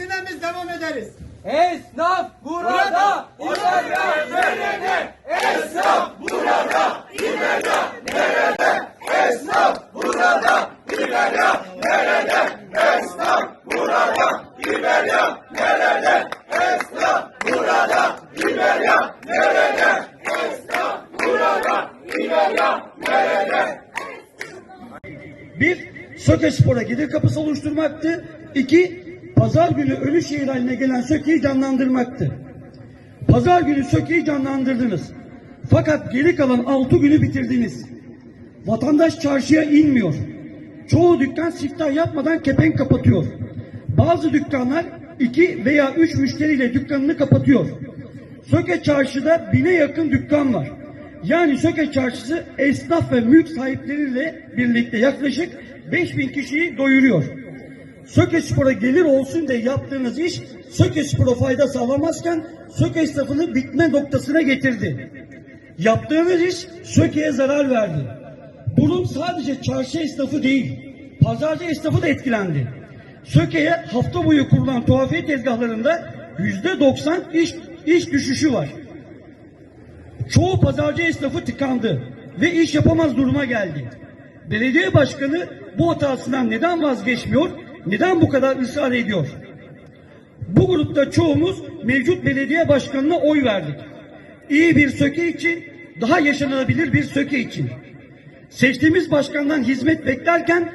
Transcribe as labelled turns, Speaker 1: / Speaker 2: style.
Speaker 1: aksine biz devam ederiz.
Speaker 2: Esnaf burada, İtalya nerede? Esnaf burada, İtalya nerede? Esnaf burada, İtalya nerede? Esnaf burada, İtalya nerede? Esnaf burada, İtalya nerede? Esnaf burada, İtalya nerede?
Speaker 3: Bir, Söke Spor'a gelir kapısı oluşturmaktı. İki, pazar günü ölü şehir haline gelen Söke'yi canlandırmaktı. Pazar günü Söke'yi canlandırdınız. Fakat geri kalan altı günü bitirdiniz. Vatandaş çarşıya inmiyor. Çoğu dükkan siftah yapmadan kepenk kapatıyor. Bazı dükkanlar iki veya üç müşteriyle dükkanını kapatıyor. Söke çarşıda bine yakın dükkan var. Yani Söke çarşısı esnaf ve mülk sahipleriyle birlikte yaklaşık 5000 kişiyi doyuruyor. Söke Spor'a gelir olsun diye yaptığınız iş Söke Spor'a fayda sağlamazken Söke esnafını bitme noktasına getirdi. Yaptığınız iş Söke'ye zarar verdi. Bunun sadece çarşı esnafı değil, pazarcı esnafı da etkilendi. Söke'ye hafta boyu kurulan tuhafiye tezgahlarında yüzde 90 iş, iş düşüşü var. Çoğu pazarcı esnafı tıkandı ve iş yapamaz duruma geldi. Belediye başkanı bu hatasından neden vazgeçmiyor, neden bu kadar ısrar ediyor? Bu grupta çoğumuz mevcut belediye başkanına oy verdik. İyi bir söke için, daha yaşanabilir bir söke için. Seçtiğimiz başkandan hizmet beklerken